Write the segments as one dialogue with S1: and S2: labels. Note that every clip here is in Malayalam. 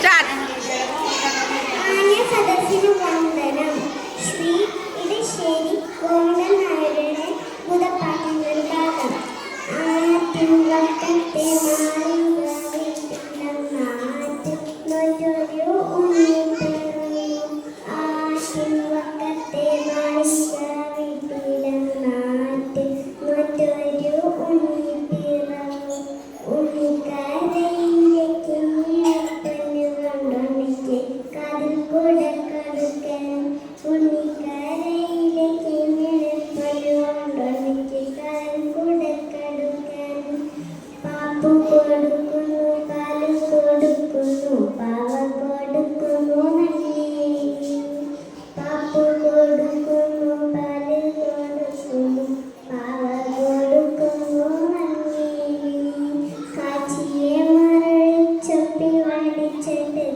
S1: സ്റ്റാർട്ട്.
S2: സദസ്സിന് വന്ദനം ശ്രീ ഇടശ്ശേരി ഗോവിന്ദൻ നായരുടെ ബുധപാഠങ്ങൾ തിങ്കളത്തെ മാ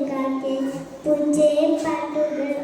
S2: ഉൾക്കാറ്റ് പുഞ്ചയെ പാട്ടുകൾ